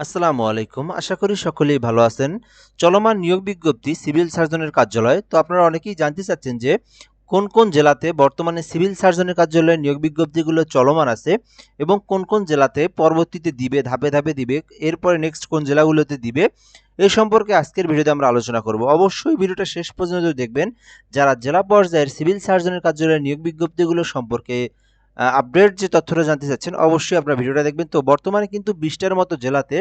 আসসালামু আলাইকুম। আশা করি সকলেই ভালো আছেন। চলমান নিয়োগ বিজ্ঞপ্তি সিভিল সার্জনের কার্যালয়। তো আপনারা অনেকেই জানতে চাচ্ছেন যে কোন কোন জেলাতে বর্তমানে সিভিল সার্জনের কার্যালয়ে নিয়োগ বিজ্ঞপ্তিগুলো চলমান আছে এবং কোন কোন জেলাতে পরবর্তীতে দিবে, ধাপে ধাপে দিবে, এরপরে নেক্সট কোন জেলাগুলোতে দিবে এই সম্পর্কে আজকের ভিডিওতে আমরা আলোচনা করব। অবশ্যই ভিডিওটা শেষ পর্যন্ত দেখবেন। যারা জেলা পর্যায়ের সিভিল সার্জনের কার্যালয়ের নিয়োগ বিজ্ঞপ্তিগুলো সম্পর্কে আপডেট যে তথ্যটা জানতে চাচ্ছেন অবশ্যই আপনারা ভিডিওটা দেখবেন। তো বর্তমানে কিন্তু বিশটার মতো জেলাতে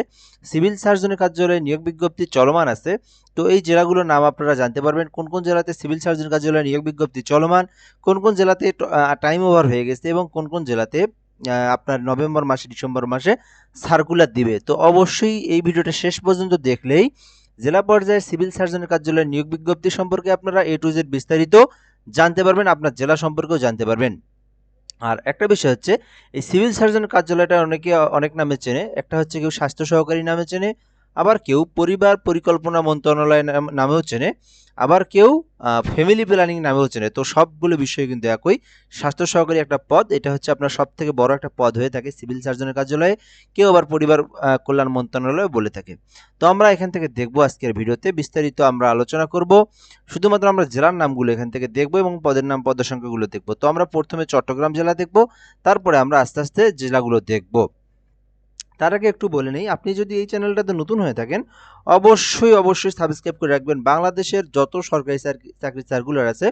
সিভিল সার্জনের কার্যালয়ে নিয়োগ বিজ্ঞপ্তি চলমান আছে। তো এই জেলাগুলোর নাম আপনারা জানতে পারবেন। কোন কোন জেলাতে সিভিল সার্জন কার্যালয়ে নিয়োগ বিজ্ঞপ্তি চলমান কোন কোন জেলাতে টাইম ওভার হয়ে গেছে এবং কোন কোন জেলাতে আপনার নভেম্বর মাসে ডিসেম্বর মাসে সার্কুলার দিবে। তো অবশ্যই এই ভিডিওটা শেষ পর্যন্ত দেখলেই জেলা পর্যায়ে সিভিল সার্জনের কার্যালয়ের নিয়োগ বিজ্ঞপ্তি সম্পর্কে আপনারা এ টু জেড বিস্তারিত জানতে পারবেন আপনার জেলা সম্পর্কেও জানতে পারবেন। আর একটা বিষয় হচ্ছে, এই সিভিল সার্জন কার্যালয়টা অনেকে অনেক নামে চেনে। একটা হচ্ছে কেউ স্বাস্থ্য সহকারী নামে চেনে আবার কেউ পরিবার পরিকল্পনা মন্ত্রণালয় নামেও চেনে, আবার কেউ ফ্যামিলি প্ল্যানিং নামেও চেনে। তো সবগুলো বিষয় কিন্তু একই। স্বাস্থ্য সহকারী একটা পদ, এটা হচ্ছে আপনার সব থেকে বড় একটা পদ হয়ে থাকে সিভিল সার্জনের কার্যালয়ে। কেউ আবার পরিবার কল্যাণ মন্ত্রণালয় বলে থাকে। তো আমরা এখান থেকে দেখব আজকের ভিডিওতে। বিস্তারিত আমরা আলোচনা করব। শুধুমাত্র আমরা জেলার নামগুলো এখান থেকে দেখব এবং পদের নাম, পদের সংখ্যাগুলো দেখব। তো আমরা প্রথমে চট্টগ্রাম জেলা দেখব, তারপরে আমরা আস্তে আস্তে জেলাগুলো দেখব। তার আগে একটু বলে নেই, আপনি যদি এই চ্যানেলটাতে নতুন হয়ে থাকেন, অবশ্যই অবশ্যই সাবস্ক্রাইব করে রাখবেন। বাংলাদেশের যত সরকারি চাকরি- সার্কুলার আছে,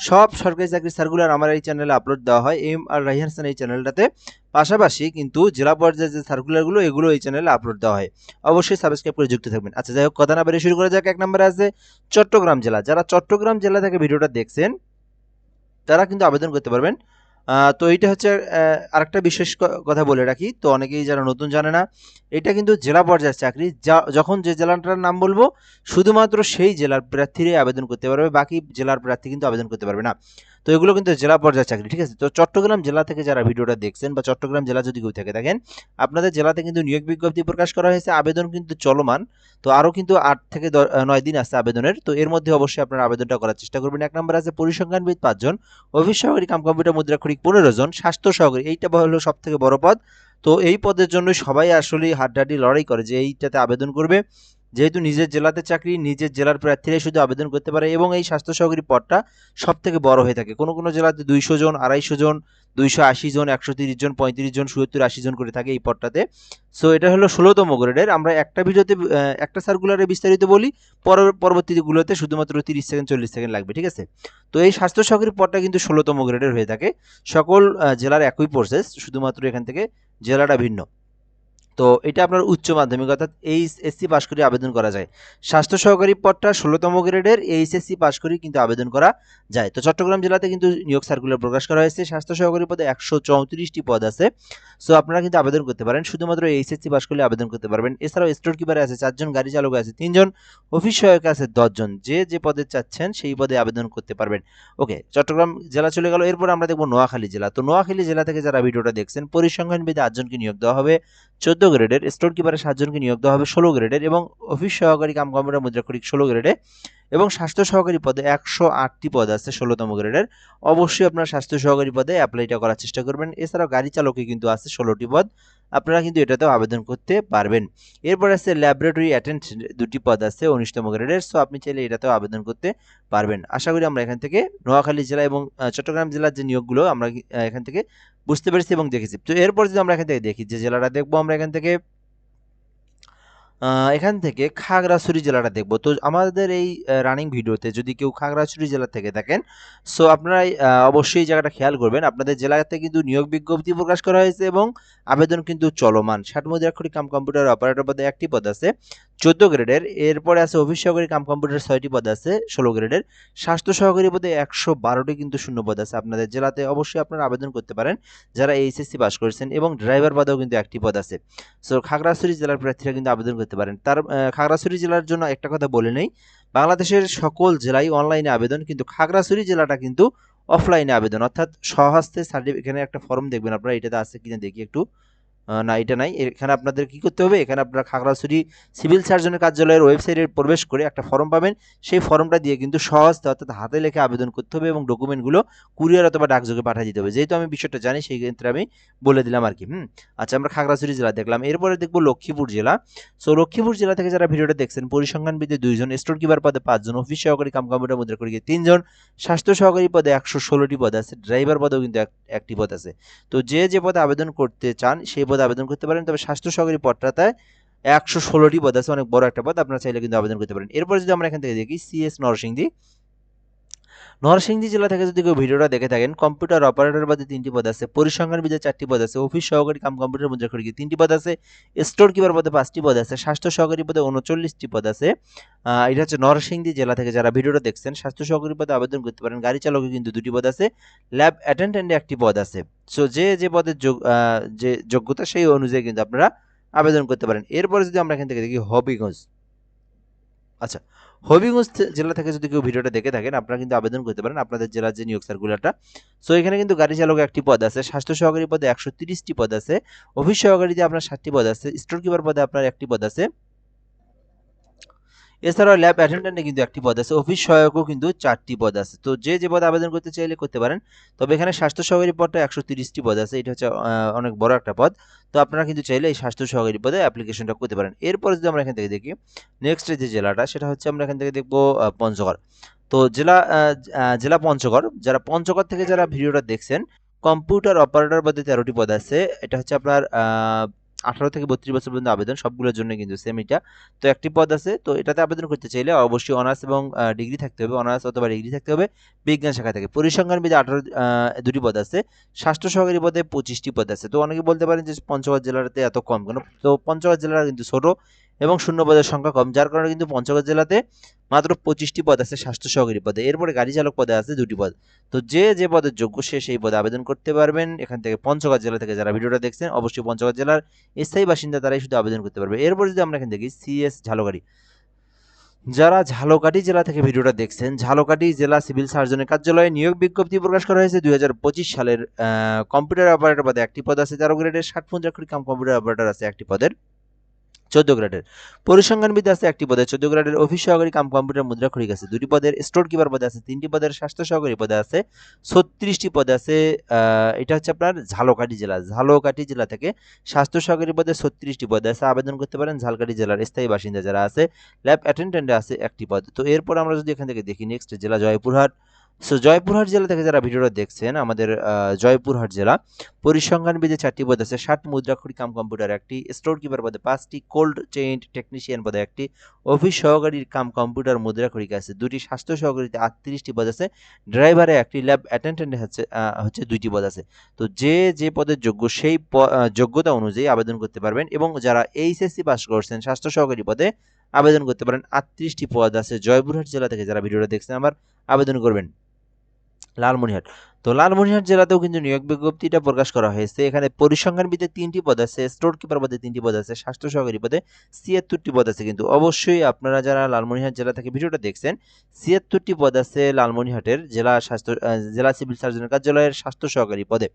সব সরকারি চাকরির সার্কুলার আমার এই চ্যানেলে আপলোড দেওয়া হয়। এম আর রাহিয়ান এই চ্যানেলটাতে। পাশাপাশি কিন্তু জেলা পর্যায়ে যে সার্কুলারগুলো, এগুলো এই চ্যানেলে আপলোড দেওয়া হয়। অবশ্যই সাবস্ক্রাইব করে যুক্ত থাকবেন। আচ্ছা যাই হোক, কথা না বেরিয়ে শুরু করা যাক। এক নম্বরে আছে চট্টগ্রাম জেলা। যারা চট্টগ্রাম জেলা থেকে ভিডিওটা দেখছেন, তারা কিন্তু আবেদন করতে পারবেন। তো এইটা হচ্ছে আরেকটা বিশেষ কথা বলে রাখি। তো অনেকেই যারা নতুন জানে না, এটা কিন্তু জেলা পর্যায়ের চাকরি। যা, যখন যে জেলাটার নাম বলব, শুধুমাত্র সেই জেলার প্রার্থীরাই আবেদন করতে পারবে, বাকি জেলার প্রার্থী কিন্তু আবেদন করতে পারবে না। তো এগুলো কিন্তু জেলা পর্যায়ের চাকরি, ঠিক আছে? তো চট্টগ্রাম জেলা থেকে যারা ভিডিওটা দেখছেন বা চট্টগ্রাম জেলা যদি কেউ থেকে থাকেন, আপনাদের জেলাতে কিন্তু নিয়োগ বিজ্ঞপ্তি প্রকাশ করা হয়েছে, আবেদন কিন্তু চলমান। তো আরও কিন্তু আট থেকে নয় দিন আছে আবেদনের। তো এর মধ্যে অবশ্যই আপনারা আবেদনটা করার চেষ্টা করবেন। এক নম্বর আছে পরিসংখ্যানবিদ পাঁচজন, অফিস সহকারী কাম কম্পিউটার মুদ্রাক্ষরিক পনেরো জন, স্বাস্থ্য সহকারী, এইটা হলো সব থেকে বড় পদ। তো এই পদের জন্য সবাই আসলে হাড্ডাহাড্ডি লড়াই করে যে এইটাতে আবেদন করবে। যেহেতু নিজের জেলাতে চাকরি, নিজের জেলার প্রার্থীরাই শুধু আবেদন করতে পারে এবং এই স্বাস্থ্য সহকারী পদটা সব থেকে বড় হয়ে থাকে। কোনো কোনো জেলাতে দুইশো জন, আড়াইশো জন, দুইশো আশি জন, একশো তিরিশ জন, পঁয়ত্রিশ জন, সত্তর আশি জন করে থাকে এই পদটাতে। সো এটা হলো ষোলোতম গ্রেডের। আমরা একটা ভিডিওতে একটা সার্কুলারে বিস্তারিত বলি পর- পরবর্তীগুলোতে শুধুমাত্র তিরিশ সেকেন্ড, চল্লিশ সেকেন্ড লাগবে, ঠিক আছে? তো এই স্বাস্থ্য সহকারী পদটা কিন্তু ষোলোতম গ্রেডের হয়ে থাকে। সকল জেলার একই প্রসেস শুধুমাত্র এখান থেকে জেলাটা ভিন্ন। তো এটা আপনার উচ্চ মাধ্যমিক, অর্থাৎ এইচএসসি পাশ করে আবেদন করা যায়। স্বাস্থ্য সহকারী পদটা ষোলোতম গ্রেডের এইচএসসি পাশ করে কিন্তু আবেদন করা যায়। তো চট্টগ্রাম জেলাতে কিন্তু নিয়োগ সার্কুলার প্রকাশ করা হয়েছে। স্বাস্থ্য সহকারী পদে একশো চৌত্রিশটি পদ আছে। সো আপনারা কিন্তু আবেদন করতে পারেন। শুধুমাত্র এইচএসসি পাশ করলে আবেদন করতে পারবেন। এছাড়াও স্টোর কিপারে আছে চারজন, গাড়ি চালক আছে তিনজন অফিস সহায়ক আছে দশজন। যে যে পদে চাচ্ছেন সেই পদে আবেদন করতে পারবেন। ওকে চট্টগ্রাম জেলা চলে গেল। এরপর আমরা দেখব নোয়াখালী জেলা। তো নোয়াখালী জেলা থেকে যারা ভিডিওটা দেখছেন, পরিসংখ্যানবিদে আটজনকে নিয়োগ দেওয়া হবে। চোদ্দ গ্রেডের স্টোর কিপারে সাতজনকে নিয়োগ দেওয়া হবে ষোলো গ্রেডের এবং অফিস সহকারী কাম কম্পিউটার মুদ্রাক্ষরিক ষোলো গ্রেডে এবং স্বাস্থ্য সহকারী পদে একশো আটটি পদ আছে ষোলোতম গ্রেডের। অবশ্যই আপনার স্বাস্থ্য সহকারী পদে অ্যাপ্লাইটা করার চেষ্টা করবেন। এছাড়াও গাড়ি চালকে কিন্তু আছে ষোলোটি পদ। আপনারা কিন্তু এটাতেও আবেদন করতে পারবেন। এরপর আছে ল্যাবরেটরি অ্যাটেন্ড দুটি পদ আছে উনিশতম গ্রেডের সো আপনি চাইলে এটাতেও আবেদন করতে পারবেন। আশা করি আমরা এখান থেকে নোয়াখালী জেলা এবং চট্টগ্রাম জেলার যে নিয়োগগুলো আমরা এখান থেকে বুঝতে পেরেছি এবং দেখেছি। তো এরপর যদি আমরা এখান থেকে দেখি যে জেলাটা দেখব আমরা এখান থেকে এখান থেকে খাগড়াছড়ি জেলাটা দেখব। তো আমাদের এই রানিং ভিডিওতে যদি কেউ খাগড়াছড়ি জেলা থেকে থাকেন সো আপনারা অবশ্যই জায়গাটা খেয়াল করবেন। আপনাদের জেলাতে কিন্তু নিয়োগ বিজ্ঞপ্তি প্রকাশ করা হয়েছে এবং আবেদন কিন্তু চলমান। ষাট মুদ্রাক্ষরী কাম কম্পিউটার অপারেটর পদে একটি পদ আছে। চোদ্দ গ্রেডের, এরপরে আছে অফিস সহকারী কাম কম্পিউটার ছয়টি পদ আছে, ষোলো গ্রেডের। স্বাস্থ্য সহকারী পদে একশো বারোটি কিন্তু শূন্য পদ আছে। আপনাদের জেলাতে অবশ্যই আপনারা আবেদন করতে পারেন, যারা এইচএসসি পাস করেছেন এবং ড্রাইভার পদেও কিন্তু একটি পদ আছে। সো খাগড়াছড়ি জেলার প্রার্থীরা কিন্তু আবেদন করতে পারেন। তার খাগড়াছড়ি জেলার জন্য একটা কথা বলে নেই, বাংলাদেশের সকল জেলায় অনলাইনে আবেদন, কিন্তু খাগড়াছড়ি জেলাটা কিন্তু অফলাইনে আবেদন। অর্থাৎ স্বহস্তে সার্টিফিকেট এখানে একটা ফর্ম দেখবেন আপনারা, এটাতে আছে কিনা দেখি একটু। না, এটা নাই। এখানে আপনাদের কি করতে হবে? এখানে আপনারা খাগড়াছড়ি সিভিল সার্জনের কার্যালয়ের ওয়েবসাইটে প্রবেশ করে একটা ফর্ম পাবেন। সেই ফর্মটা দিয়ে কিন্তু সহজ অর্থাৎ হাতে লেখে আবেদন করতে হবে এবং ডকুমেন্টগুলো কুরিয়ার অথবা ডাকযোগে পাঠিয়ে দিতে হবে। যেহেতু আমি বিষয়টা জানি, সেই ক্ষেত্রে আমি বলে দিলাম আর কি, হুম? আচ্ছা আমরা খাগড়াছড়ি জেলা দেখলাম। এরপরে দেখব লক্ষ্মীপুর জেলা। সো, লক্ষ্মীপুর জেলা থেকে যারা ভিডিওটা দেখছেন পরিসংখ্যান বিদে দুইজন স্টোর কিপার পদে পাঁচজন, অফিস সহকারী কাম কম্পিউটার মুদ্রা করি তিনজন, স্বাস্থ্য সহকারী পদে একশো ষোলোটি পদ আছে, ড্রাইভার পদেও কিন্তু এক- একটি পদ আছে। তো যে যে পদে আবেদন করতে চান, সেই পদে আবেদন করতে পারেন, তবে স্বাস্থ্য সহকারী পদটাতে একশো ষোলোটি পদ আছে, অনেক বড় একটা পদ, আপনারা চাইলে কিন্তু আবেদন করতে পারেন। এরপর যদি আমরা এখান থেকে দেখি সিএস নরসিংদী নরসিংদী জেলা থেকে যদি কেউ ভিডিওটা দেখে থাকেন কম্পিউটার অপারেটর পদে তিনটি পদ আছে। পরিসংখ্যান বিদে চারটি পদ আছে। অফিস সহকারী কাম কম্পিউটার মুদ্রা করি তিনটি পদ আছে। স্টোর কিপার পদে পাঁচটি পদ আছে। স্বাস্থ্য সহকারী পদে উনচল্লিশটি পদ আছে। এটা হচ্ছে নরসিংদী জেলা থেকে যারা ভিডিওটা দেখছেন, স্বাস্থ্য সহকারী পদে আবেদন করতে পারেন। গাড়ি চালকে কিন্তু দুটি পদ আছে। ল্যাব অ্যাটেন্ডেন্টে একটি পদ আছে। সো যে যে পদের যে যোগ্যতা, সেই অনুযায়ী কিন্তু আপনারা আবেদন করতে পারেন। এরপরে যদি আমরা এখান থেকে দেখি হবিগঞ্জ। আচ্ছা হবিগঞ্জ জেলা থেকে যদি কেউ ভিডিওটা দেখে থাকেন, আপনারা কিন্তু আবেদন করতে পারেন আপনাদের জেলার যে নিয়োগ সার্কুলারটা। সো এখানে কিন্তু গাড়ি চালক একটি পদ আছে, স্বাস্থ্য সহকারী পদে একশো তিরিশটি পদ আছে, অফিস সহকারীতে আপনার ষাটটি পদ আছে স্টোর কিপার পদে আপনার একটি পদ আছে। এছাড়াও ল্যাব অ্যাটেন্ডেন্টে কিন্তু একটি পদ আছে অফিস সহায়কও কিন্তু চারটি পদ আছে। তো যে যে পদ আবেদন করতে চাইলে করতে পারেন। তবে এখানে স্বাস্থ্য সহকারী পদটা একশো তিরিশটি পদ আছে, এটা হচ্ছে অনেক বড় একটা পদ। তো আপনারা কিন্তু চাইলে এই স্বাস্থ্য সহকারী পদে অ্যাপ্লিকেশনটা করতে পারেন। এরপরে যদি আমরা এখান থেকে দেখি নেক্সট যে জেলাটা, সেটা হচ্ছে আমরা এখান থেকে দেখব পঞ্চগড়। তো জেলা জেলা পঞ্চগড়, যারা পঞ্চগড় থেকে যারা ভিডিওটা দেখছেন কম্পিউটার অপারেটর পদে তেরোটি পদ আছে। এটা হচ্ছে আপনার আঠারো থেকে বত্রিশ বছর পর্যন্ত আবেদন, সবগুলোর জন্য কিন্তু সেম এটা। তো একটি পদ আছে, তো এটাতে আবেদন করতে চাইলে অবশ্যই অনার্স এবং ডিগ্রি থাকতে হবে, অনার্স অথবা ডিগ্রি থাকতে হবে বিজ্ঞান শাখা থেকে। পরিসংখ্যান বিধে আঠারো দুটি পদ আছে, স্বাস্থ্য সহকারী পদে পঁচিশটি পদ আছে। তো অনেকে বলতে পারেন যে পঞ্চগড় জেলাতে এত কম কেন? তো পঞ্চগড় জেলাটা কিন্তু ছোট এবং শূন্য পদের সংখ্যা কম, যার কারণে কিন্তু পঞ্চগড় জেলাতে মাত্র পঁচিশটি পদ আছে স্বাস্থ্য সহকারী পদে। এরপরে গাড়ি চালক পদে আছে দুটি পদ। তো যে যে পদের যোগ্য, সে সেই পদে আবেদন করতে পারবেন। এখান থেকে পঞ্চগড় জেলা থেকে যারা ভিডিওটা দেখছেন, অবশ্যই পঞ্চগড় জেলার স্থায়ী বাসিন্দা তারাই শুধু আবেদন করতে পারবে। এরপর যদি আমরা এখান থেকে সিএস ঝালকাঠি। যারা ঝালকাঠি জেলা থেকে ভিডিওটা দেখছেন, ঝালকাঠি জেলা সিভিল সার্জনের কার্যালয়ে নিয়োগ বিজ্ঞপ্তি প্রকাশ করা হয়েছে দুই হাজার পঁচিশ সালের কম্পিউটার অপারেটর পদে একটি পদ আছে তেরো গ্রেডের ষাট মুদ্রাক্ষরী কাম কম্পিউটার অপারেটর আছে একটি পদের। চোদ্দ গ্রেডের। পরিসংখ্যানবিদ আছে একটি পদে, চোদ্দ গ্রেডের অফিস সহকারী কাম কম্পিউটার মুদ্রা খড়িক আছে। দুটি পদের স্টোর কিপার পদে আছে, তিনটি পদের স্বাস্থ্য সহকারী পদে আছে, ছত্রিশটি পদে আছে এটা হচ্ছে আপনার ঝালকাঠি জেলা। ঝালকাঠি জেলা থেকে স্বাস্থ্য সহকারী পদে ছত্রিশটি পদে আছে, আবেদন করতে পারেন ঝালকাঠি জেলার স্থায়ী বাসিন্দা যারা আছে, ল্যাব অ্যাটেন্ডেন্টে আছে একটি পদ। তো এরপর আমরা যদি এখান থেকে দেখি, নেক্সট জেলা জয়পুরহাট। সো জয়পুরহাট জেলা থেকে যারা ভিডিওটা দেখছেন, আমাদের জয়পুরহাট জেলা, পরিসংখ্যান বিধে চারটি পদ আছে। ষাট মুদ্রাক্ষরী কাম কম্পিউটার একটি স্টোর কিপার পদে পাঁচটি কোল্ড চেইন টেকনিশিয়ান পদে একটি অফিস সহকারীর কাম কম্পিউটার মুদ্রাক্ষরিকা আছে দুটি, স্বাস্থ্য সহকারীতে আটত্রিশটি পদ আছে ড্রাইভারে একটি ল্যাব অ্যাটেন্ডেন্ট হচ্ছে হচ্ছে দুইটি পদ আছে। তো যে যে পদের যোগ্য, সেই যোগ্যতা অনুযায়ী আবেদন করতে পারবেন এবং যারা এইচএসসি পাস করছেন, স্বাস্থ্য সহকারী পদে আবেদন করতে পারেন, আটত্রিশটি পদ আছে। জয়পুরহাট জেলা থেকে যারা ভিডিওটা দেখছেন, আবার আবেদন করবেন। লালমনিরহাট। তো লালমনিরহাট জেলাতেও কিন্তু নিয়োগ বিজ্ঞপ্তিটা প্রকাশ করা হয়েছে। এখানে পরিসংখ্যানবিদে তিনটি পদ আছে, স্টোর কিপার পদে তিনটি পদ আছে, স্বাস্থ্য সহকারী পদে ছিয়াত্তরটি পদ আছে। কিন্তু অবশ্যই আপনারা যারা লালমনিরহাট জেলা থেকে ভিডিওটা দেখছেন, ছিয়াত্তরটি পদ আছে লালমনিরহাটের জেলা স্বাস্থ্য জেলা সিভিল সার্জনের কার্যালয়ের স্বাস্থ্য সহকারী পদে।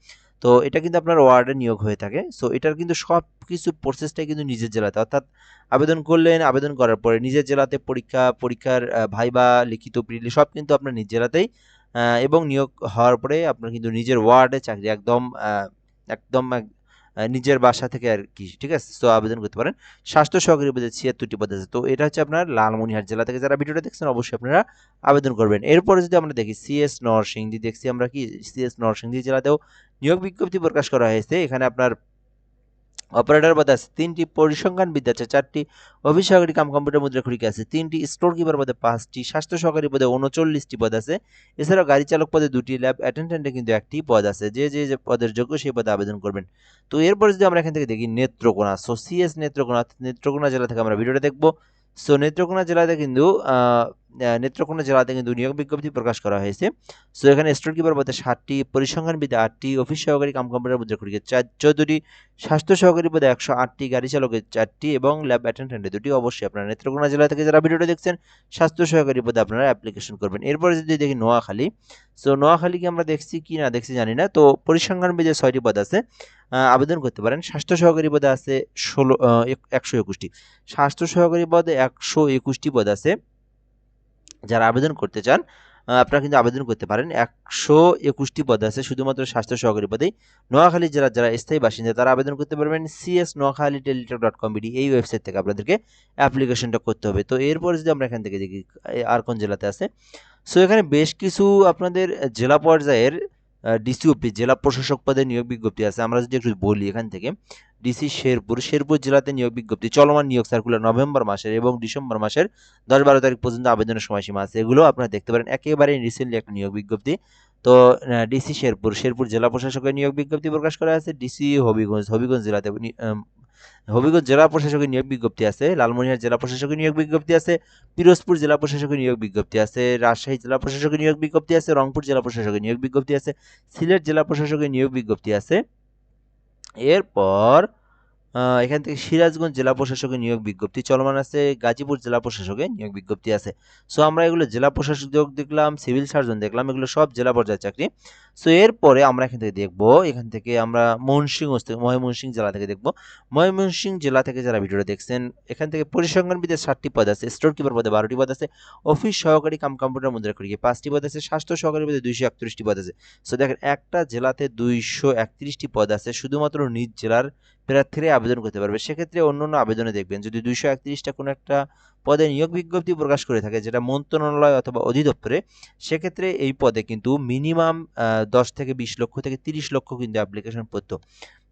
তো এটা কিন্তু আপনার ওয়ার্ডে নিয়োগ হয়ে থাকে। সো এটার কিন্তু সব কিছু প্রসেসটাই কিন্তু নিজের জেলাতে। অর্থাৎ আবেদন করলেন, আবেদন করার পরে নিজের জেলাতে পরীক্ষা, পরীক্ষার ভাইবা, লিখিত, প্রিলি সব কিন্তু আপনার নিজ জেলাতেই এবং নিয়োগ হওয়ার পরে আপনার কিন্তু নিজের ওয়ার্ডে চাকরি একদম একদম এক- নিজের বাসা থেকে আর কি, ঠিক আছে? তো আবেদন করতে পারেন। স্বাস্থ্য সহকারী পদে ছিয়াত্তরটি পদ আছে। তো এটা হচ্ছে আপনার লালমনিরহাট জেলা থেকে যারা ভিডিওটা দেখছেন, অবশ্যই আপনারা আবেদন করবেন। এরপরে যদি আমরা দেখি সিএস নরসিংদী, দেখছি আমরা কি? সিএস নরসিংদী জেলাতেও নিয়োগ বিজ্ঞপ্তি প্রকাশ করা হয়েছে। এখানে আপনার অপারেটর পদে আছে তিনটি পরিসংখ্যান বিদ্যা আছে, চারটি অফিস সহকারী কাম কম্পিউটার মুদ্রা খড়িকা আছে, তিনটি স্টোর কিপার পদে পাঁচটি, স্বাস্থ্য সহকারী পদে উনচল্লিশটি পদ আছে। এছাড়াও গাড়ি চালক পদে দুটি ল্যাব অ্যাটেন্ডেন্টে কিন্তু একটি পদ আছে। যে যে পদের যোগ্য সেই পদে আবেদন করবেন। তো এরপর যদি আমরা এখান থেকে দেখি নেত্রকোনা সো সিএস নেত্রকোনা নেত্রকোনা জেলা থেকে আমরা ভিডিওটা দেখব। সো নেত্রকোনা জেলাতে কিন্তু নেত্রকোনা জেলাতে কিন্তু নিয়োগ বিজ্ঞপ্তি প্রকাশ করা হয়েছে। সো এখানে স্টোর কিপার পদে ষাটটি পরিসংখ্যান বিদে আটটি অফিস সহকারী, কাম কম্পিউটার মুদ্রা খড়িকা চার, চৌদ্দটি স্বাস্থ্য সহকারী পদে একশো আটটি গাড়ি চালকের চারটি এবং ল্যাব অ্যাটেন্ডেন্টে দুটি। অবশ্যই আপনারা নেত্রকোনা জেলা থেকে যারা ভিডিওটা দেখছেন, স্বাস্থ্য সহকারী পদে আপনারা অ্যাপ্লিকেশন করবেন। এরপরে যদি দেখি নোয়াখালী সো নোয়াখালীকে আমরা দেখছি কি না দেখছি জানি না, তো পরিসংখ্যান বিদে ছয়টি পদ আছে। আবেদন করতে পারেন। স্বাস্থ্য সহকারী পদে আছে ষোলো একশো একুশটি। স্বাস্থ্য সহকারী পদে একশো একুশটি পদ আছে। যারা আবেদন করতে চান আপনারা কিন্তু আবেদন করতে পারেন। একশো একুশটি পদে আছে, শুধুমাত্র স্বাস্থ্য সহকারী পদেই। নোয়াখালী জেলার যারা স্থায়ী বাসিন্দা, তারা আবেদন করতে পারবেন C S Noakhali Teletalk dot com BD এই ওয়েবসাইট থেকে আপনাদেরকে অ্যাপ্লিকেশনটা করতে হবে। তো এরপর যদি আমরা এখান থেকে দেখি আর কোন জেলাতে আছে? সো এখানে বেশ কিছু আপনাদের জেলা পর্যায়ের ডিসিওপি জেলা প্রশাসক পদে নিয়োগ বিজ্ঞপ্তি আছে। আমরা যদি একটু বলি এখান থেকে ডিসি শেরপুর শেরপুর জেলাতে নিয়োগ বিজ্ঞপ্তি, চলমান নিয়োগ সার্কুলার নভেম্বর মাসের এবং ডিসেম্বর মাসের দশ বারো তারিখ পর্যন্ত আবেদনের সময়সীমা আছে। এগুলো আপনারা দেখতে পারেন। একেবারে রিসেন্টলি একটা নিয়োগ বিজ্ঞপ্তি। তো ডিসি শেরপুর শেরপুর জেলা প্রশাসকের নিয়োগ বিজ্ঞপ্তি প্রকাশ করা আছে। ডিসি হবিগঞ্জ হবিগঞ্জ জেলাতে হবিগঞ্জ জেলা প্রশাসকের নিয়োগ বিজ্ঞপ্তি আছে, লালমনিরহাট জেলা প্রশাসকের নিয়োগ বিজ্ঞপ্তি আছে, পিরোজপুর জেলা প্রশাসকের নিয়োগ বিজ্ঞপ্তি আছে, রাজশাহী জেলা প্রশাসকের নিয়োগ বিজ্ঞপ্তি আছে, রংপুর জেলা প্রশাসকের নিয়োগ বিজ্ঞপ্তি আছে, সিলেট জেলা প্রশাসকের নিয়োগ বিজ্ঞপ্তি আছে। এরপর এখান থেকে সিরাজগঞ্জ জেলা প্রশাসকের নিয়োগ বিজ্ঞপ্তি চলমান আছে, গাজীপুর জেলা প্রশাসকের নিয়োগ বিজ্ঞপ্তি আছে। সো আমরা এগুলো জেলা প্রশাসক দেখলাম, সিভিল সার্জন দেখলাম, এগুলো সব জেলা পর্যায়ের চাকরি। সো এরপরে আমরা এখান থেকে দেখব, এখান থেকে আমরা ময়মনসিংহ ময়মনসিংহ জেলা থেকে দেখব। ময়মনসিংহ জেলা থেকে যারা ভিডিওটা দেখছেন, এখান থেকে পরিসংখ্যানবিদের ষাটটি পদ আছে, স্টোর কিপার পদে বারোটি পদ আছে, অফিস সহকারী কাম কম্পিউটার মুদ্রা করি পাঁচটি পদ আছে, স্বাস্থ্য সহকারী পদে দুইশো একত্রিশটি পদ আছে। সো দেখেন, একটা জেলাতে দুইশো একত্রিশটি পদ আছে, শুধুমাত্র নিজ জেলার প্রার্থীরাই আবেদন করতে পারবে। সেক্ষেত্রে অন্য অন্য আবেদনে দেখবেন, যদি দুইশো একত্রিশটা কোনো একটা পদে নিয়োগ বিজ্ঞপ্তি প্রকাশ করে থাকে, যেটা মন্ত্রণালয় অথবা অধিদপ্তরে, সেক্ষেত্রে এই পদে কিন্তু মিনিমাম দশ থেকে বিশ লক্ষ থেকে তিরিশ লক্ষ কিন্তু অ্যাপ্লিকেশন পড়তো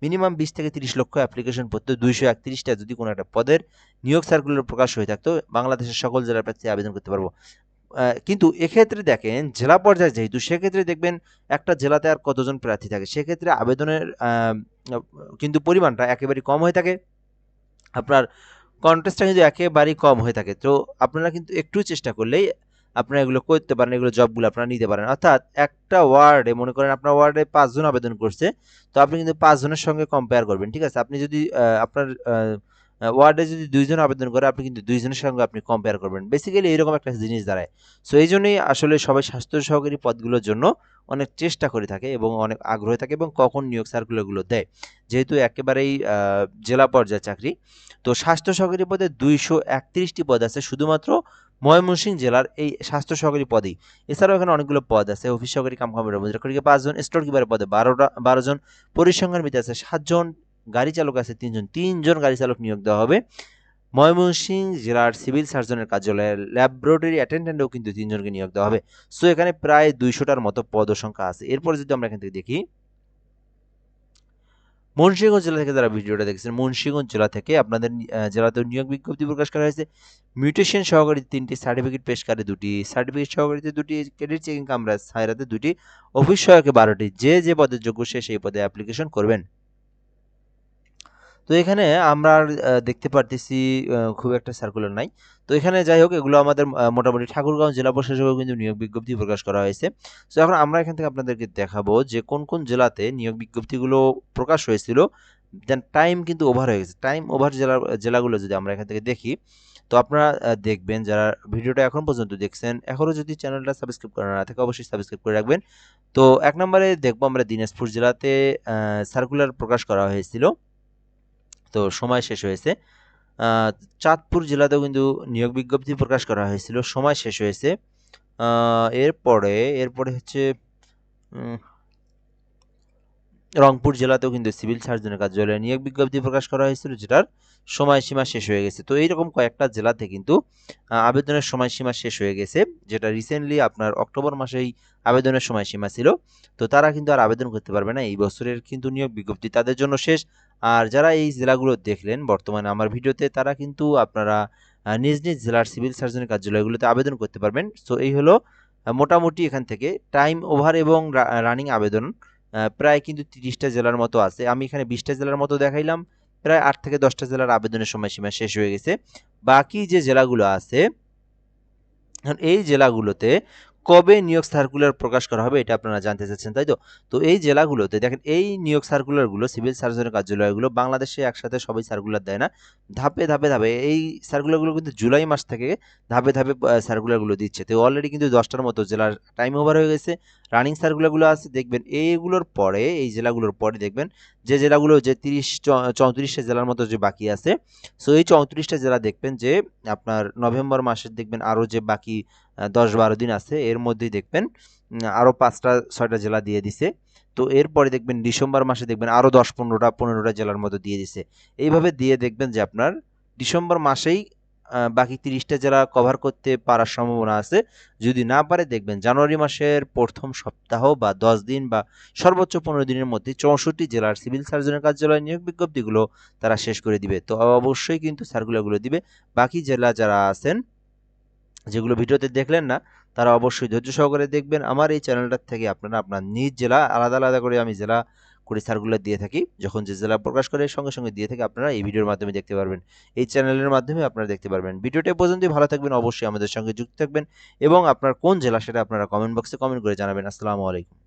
মিনিমাম বিশ থেকে তিরিশ লক্ষ অ্যাপ্লিকেশন পড়তো দুইশো একত্রিশটা যদি কোনো একটা পদের নিয়োগ সার্কুলার প্রকাশ হয়ে থাকতো, বাংলাদেশের সকল জেলার প্রার্থী আবেদন করতে পারব। কিন্তু এক্ষেত্রে দেখেন, জেলা পর্যায়ে যেহেতু, সেক্ষেত্রে দেখবেন একটা জেলাতে আর কতজন প্রার্থী থাকে? সেক্ষেত্রে আবেদনের কিন্তু পরিমাণটা একেবারে কম হয়ে থাকে। আপনার কন্টেস্টটা কিন্তু একেবারেই কম হয়ে থাকে। তো আপনারা কিন্তু একটু চেষ্টা করলেই আপনারা এগুলো করতে পারেন, এগুলো জবগুলো আপনারা নিতে পারেন। অর্থাৎ একটা ওয়ার্ডে মনে করেন আপনার ওয়ার্ডে পাঁচজন আবেদন করছে, তো আপনি কিন্তু পাঁচজনের সঙ্গে কম্পেয়ার করবেন, ঠিক আছে? আপনি যদি আপনার ওয়ার্ডে যদি দুইজন আবেদন করে, আপনি কিন্তু দুইজনের সঙ্গে আপনি কম্পেয়ার করবেন। বেসিক্যালি এরকম একটা জিনিস দাঁড়ায়। সো এই জন্যই আসলে সবাই স্বাস্থ্য সহকারী পদগুলোর জন্য অনেক চেষ্টা করে থাকে এবং অনেক আগ্রহ থাকে এবং কখন নিয়োগ সার্কুলারগুলো দেয়। যেহেতু একেবারেই জেলা পর্যায়ে চাকরি, তো স্বাস্থ্য সহকারী পদে দুইশো একত্রিশটি পদ আছে শুধুমাত্র ময়মনসিংহ জেলার এই স্বাস্থ্য সহকারী পদেই। এছাড়াও এখানে অনেকগুলো পদ আছে, অফিস সহকারী, কাম কম্পিউটার করিকে পাঁচজন স্টোর কিপারের পদে বারোটা, বারো জন পরিসংখ্যানবিদ আছে সাতজন গাড়ি চালক আছে তিনজন তিনজন গাড়ি চালক নিয়োগ দেওয়া হবে। ময়মনসিংহ জেলার সিভিল সার্জনের কার্যালয়ে ল্যাবরেটরি অ্যাটেন্ডেন্টও কিন্তু তিনজনকে নিয়োগ দেওয়া হবে। সো এখানে প্রায় দুইশোটার মতো পদ সংখ্যা আছে। এরপরে যদি আমরা এখান থেকে দেখি মুন্সিগঞ্জ জেলা থেকে যারা ভিডিওটা দেখছেন মুন্সিগঞ্জ জেলা থেকে আপনাদের জেলাতে নিয়োগ বিজ্ঞপ্তি প্রকাশ করা হয়েছে। মিউটেশন সহকারী তিনটি, সার্টিফিকেট পেশকারে দুটি, সার্টিফিকেট সহকারীতে দুটি, ক্রেডিট চেকিং কামরা সাইরাতে দুটি, অফিস সহায়কে বারোটি। যে যে পদের যোগ্য সে সেই পদে অ্যাপ্লিকেশন করবেন। তো এখানে আমরা দেখতে পারতেছি খুব একটা সার্কুলার নাই। তো এখানে যাই হোক, এগুলো আমাদের মোটামুটি ঠাকুরগাঁও জেলা প্রশাসকেও কিন্তু নিয়োগ বিজ্ঞপ্তি প্রকাশ করা হয়েছে। তো এখন আমরা এখান থেকে আপনাদেরকে দেখাবো যে কোন কোন জেলাতে নিয়োগ বিজ্ঞপ্তিগুলো প্রকাশ হয়েছিল। দেন টাইম কিন্তু ওভার হয়ে গেছে। টাইম ওভার জেলা, জেলাগুলো যদি আমরা এখান থেকে দেখি, তো আপনারা দেখবেন যারা ভিডিওটা এখন পর্যন্ত দেখছেন, এখনও যদি চ্যানেলটা সাবস্ক্রাইব করা না থাকে, অবশ্যই সাবস্ক্রাইব করে রাখবেন। তো এক নম্বরে দেখব আমরা দিনাজপুর জেলাতে সার্কুলার প্রকাশ করা হয়েছিল। তো সময় শেষ হয়েছে। চাঁদপুর জেলাতেও কিন্তু নিয়োগ বিজ্ঞপ্তি প্রকাশ করা হয়েছিল। সময় শেষ হয়েছে। এরপরে এরপরে হচ্ছে রংপুর জেলাতেও কিন্তু সিভিল সার্জনের কার্যালয়ে নিয়োগ বিজ্ঞপ্তি প্রকাশ করা হয়েছিল, যেটার সময়সীমা শেষ হয়ে গেছে। তো এইরকম কয়েকটা জেলাতে কিন্তু আবেদনের সময়সীমা শেষ হয়ে গেছে, যেটা রিসেন্টলি আপনার অক্টোবর মাসেই আবেদনের সময়সীমা ছিল। তো তারা কিন্তু আর আবেদন করতে পারবে না, এই বছরের কিন্তু নিয়োগ বিজ্ঞপ্তি তাদের জন্য শেষ। আর যারা এই জেলাগুলো দেখলেন, বর্তমানে আমার ভিডিওতে তারা কিন্তু আপনারা নিজ নিজ জেলার সিভিল সার্জনের কার্যালয়গুলোতে আবেদন করতে পারবেন। সো এই হলো মোটামুটি এখান থেকে। টাইম ওভার এবং রানিং আবেদন প্রায় কিন্তু তিরিশটা জেলার মতো আছে। আমি এখানে বিশটা জেলার মতো দেখাইলাম। প্রায় আট থেকে দশটা জেলার আবেদনের সময়সীমা শেষ হয়ে গেছে। বাকি যে জেলাগুলো আছে এই জেলাগুলোতে কবে নিয়োগ সার্কুলার প্রকাশ করা হবে এটা আপনারা জানতে চাচ্ছেন তাই তো? তো এই জেলাগুলোতে দেখেন, এই নিয়োগ সার্কুলারগুলো সিভিল সার্জনের কার্যালয়গুলো বাংলাদেশে একসাথে সবাই সার্কুলার দেয় না। ধাপে ধাপে ধাপে, এই সার্কুলারগুলো কিন্তু জুলাই মাস থেকে ধাপে ধাপে সার্কুলারগুলো দিচ্ছে। তো অলরেডি কিন্তু দশটার মতো জেলার টাইম ওভার হয়ে গেছে। রানিং সার্কুলারগুলো আছে, দেখবেন এইগুলোর পরে, এই জেলাগুলোর পরে দেখবেন যে জেলাগুলো যে তিরিশ চৌত্রিশটা জেলার মতো যে বাকি আছে সো এই চৌত্রিশটা জেলা দেখবেন যে আপনার নভেম্বর মাসের দেখবেন আরও যে বাকি দশ বারো দিন আছে। এর মধ্যেই দেখবেন আরও পাঁচটা, ছয়টা জেলা দিয়ে দিছে। তো এরপরে দেখবেন ডিসেম্বর মাসে দেখবেন আরও দশ পনেরোটা পনেরোটা জেলার মতো দিয়ে দিছে। এইভাবে দিয়ে দেখবেন যে আপনার ডিসেম্বর মাসেই বাকি তিরিশটা জেলা কভার করতে পারার সম্ভাবনা আছে। যদি না পারে, দেখবেন জানুয়ারি মাসের প্রথম সপ্তাহ বা দশ দিন বা সর্বোচ্চ পনেরো দিনের মধ্যে চৌষট্টি জেলার সিভিল সার্জনের কার্যালয় নিয়োগ বিজ্ঞপ্তিগুলো তারা শেষ করে দিবে। তো অবশ্যই কিন্তু সার্কুলারগুলো দিবে। বাকি জেলা যারা আছেন যেগুলো ভিডিওতে দেখলেন না, তারা অবশ্যই ধৈর্য সহকারে দেখবেন। আমার এই চ্যানেলটার থেকে আপনারা আপনার নিজ জেলা আলাদা আলাদা করে আমি জেলা করে সার্কুলার দিয়ে থাকি। যখন যে জেলা প্রকাশ করে, সঙ্গে সঙ্গে দিয়ে থাকি, আপনারা এই ভিডিওর মাধ্যমে দেখতে পারবেন। এই চ্যানেলের মাধ্যমে আপনারা দেখতে পারবেন। ভিডিওটা পর্যন্তই, ভালো থাকবেন, অবশ্যই আমাদের সঙ্গে যুক্ত থাকবেন এবং আপনার কোন জেলা সেটা আপনারা কমেন্ট বক্সে কমেন্ট করে জানাবেন। আসসালামু আলাইকুম।